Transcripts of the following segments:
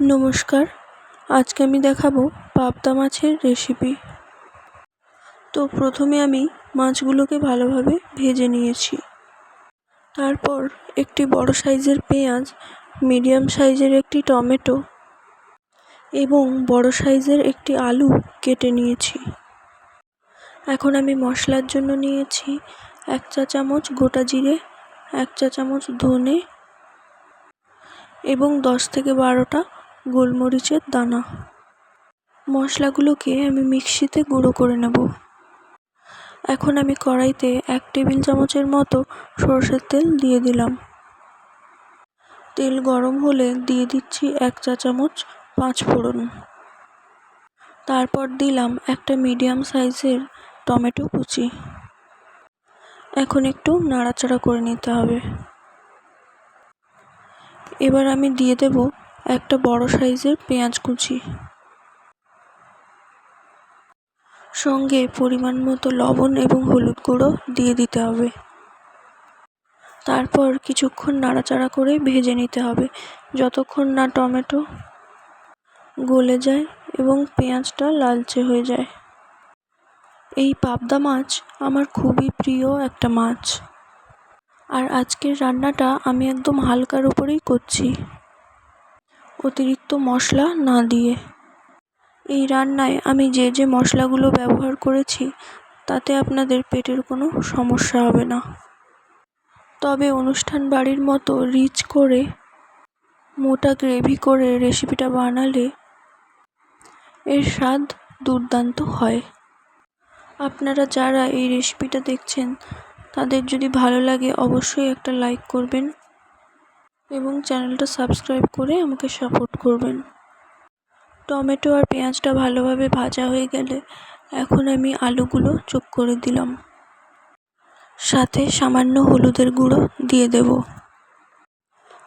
নমস্কার, আজকে আমি দেখাবো পাবদা মাছের রেসিপি তো প্রথমে আমি মাছগুলোকে ভালোভাবে ভেজে নিয়েছি। তারপর একটি বড় সাইজের পেঁয়াজ, মিডিয়াম সাইজের একটি টমেটো এবং বড় সাইজের একটি আলু কেটে নিয়েছি। এখন আমি মশলার জন্য নিয়েছি এক চা চামচ গোটা জিরে, এক চা চামচ ধনে এবং দশ থেকে বারোটা গোলমরিচের দানা। মশলাগুলোকে আমি মিক্সিতে গুঁড়ো করে নেব। এখন আমি কড়াইতে এক টেবিল চামচের মতো সরষের তেল দিয়ে দিলাম। তেল গরম হলে দিয়ে দিচ্ছি এক চা চামচ পাঁচ ফোড়ন। তারপর দিলাম একটা মিডিয়াম সাইজের টমেটো কুচি। এখন একটু নাড়াচাড়া করে নিতে হবে। এবার আমি দিয়ে দেব একটা বড় সাইজের পেঁয়াজ কুচি। সঙ্গে পরিমাণ মতো লবণ এবং হলুদ গুঁড়ো দিয়ে দিতে হবে। তারপর কিছুক্ষণ নাড়াচাড়া করে ভেজে নিতে হবে। যতক্ষণ না টমেটো গলে যায় এবং পেঁয়াজটা লালচে হয়ে যায়। এই পাবদা মাছ আমার খুবই প্রিয় একটা মাছ। আর আজকের রান্নাটা আমি একদম হালকার উপরেই করছি। অতিরিক্ত মশলা না দিয়ে। এই রান্নায় আমি যে যে মশলাগুলো ব্যবহার করেছি, তাতে আপনাদের পেটের কোনো সমস্যা হবে না। তবে অনুষ্ঠান বাড়ির মতো রিচ করে, মোটা গ্রেভি করে রেসিপিটা বানালে এর স্বাদ দুর্দান্ত হয়। আপনারা যারা এই রেসিপিটা দেখছেন, তাদের যদি ভালো লাগে অবশ্যই একটা লাইক করবেন এবং চ্যানেলটা সাবস্ক্রাইব করে আমাকে সাপোর্ট করবেন। টমেটো আর পেঁয়াজটা ভালোভাবে ভাজা হয়ে গেলে এখন আমি আলুগুলো যোগ করে দিলাম। সাথে সামান্য হলুদের গুঁড়ো দিয়ে দেব।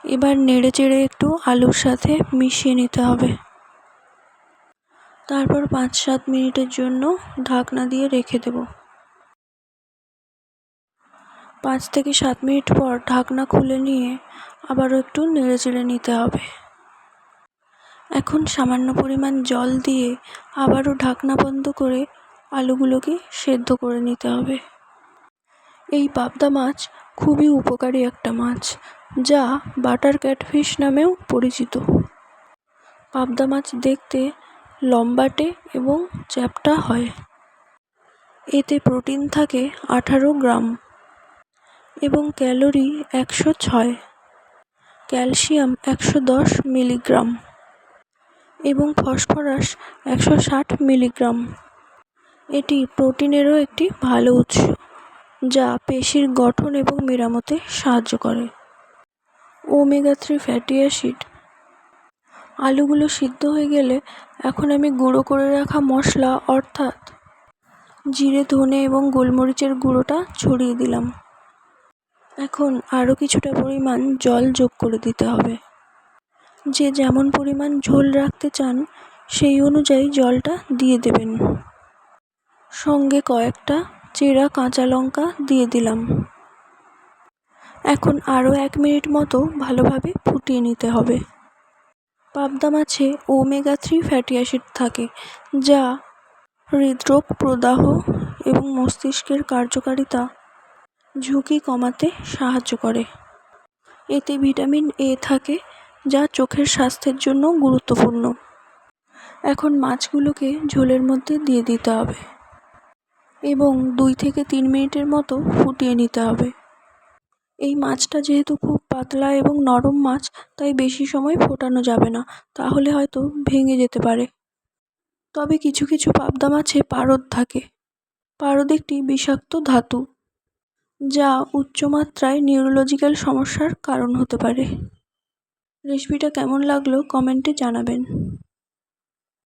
এবার নেড়ে চেড়ে একটু আলুর সাথে মিশিয়ে নিতে হবে। তারপর পাঁচ সাত মিনিটের জন্য ঢাকনা দিয়ে রেখে দেব। পাঁচ থেকে সাত মিনিট পর ঢাকনা খুলে নিয়ে আবারও একটু নেড়ে চেড়ে নিতে হবে। এখন সামান্য পরিমাণ জল দিয়ে আবারও ঢাকনা বন্ধ করে আলুগুলোকে সেদ্ধ করে নিতে হবে। এই পাবদা মাছ খুবই উপকারী একটা মাছ, যা বাটার ক্যাটফিশ নামেও পরিচিত। পাবদা মাছ দেখতে লম্বাটে এবং চ্যাপ্টা হয়। এতে প্রোটিন থাকে আঠারো গ্রাম। এবং ক্যালোরি একশো ছয়, ক্যালসিয়াম একশো দশ মিলিগ্রাম এবং ফসফরাস একশো ষাট মিলিগ্রাম। এটি প্রোটিনেরও একটি ভালো উৎস, যা পেশির গঠন এবং মেরামতে সাহায্য করে। Omega three fatty acid. আলুগুলো সিদ্ধ হয়ে গেলে এখন আমি গুঁড়ো করে রাখা মশলা, অর্থাৎ জিরে, ধনে এবং গোলমরিচের গুঁড়োটা ছড়িয়ে দিলাম। এখন আরও কিছুটা পরিমাণ জল যোগ করে দিতে হবে। যে যেমন পরিমাণ ঝোল রাখতে চান, সেই অনুযায়ী জলটা দিয়ে দেবেন। সঙ্গে কয়েকটা চেরা কাঁচা লঙ্কা দিয়ে দিলাম। এখন আরও এক মিনিট মতো ভালোভাবে ফুটিয়ে নিতে হবে। পাবদা মাছে ওমেগা থ্রি ফ্যাটি অ্যাসিড থাকে, যা হৃদরোগ, প্রদাহ এবং মস্তিষ্কের কার্যকারিতা ঝুঁকি কমাতে সাহায্য করে। এতে ভিটামিন এ থাকে যা চোখের স্বাস্থ্যের জন্য গুরুত্বপূর্ণ। এখন মাছগুলোকে ঝোলের মধ্যে দিয়ে দিতে হবে এবং দুই থেকে তিন মিনিটের মতো ফুটিয়ে নিতে হবে। এই মাছটা যেহেতু খুব পাতলা এবং নরম মাছ, তাই বেশি সময় ফোটানো যাবে না, তাহলে হয়তো ভেঙে যেতে পারে। তবে কিছু কিছু পাবদা মাছে পারদ থাকে। পারদ একটি বিষাক্ত ধাতু। যা উচ্চমাত্রায় নিউরোলজিক্যাল সমস্যার কারণ হতে পারে। রেসিপিটা কেমন লাগল কমেন্টে জানাবেন।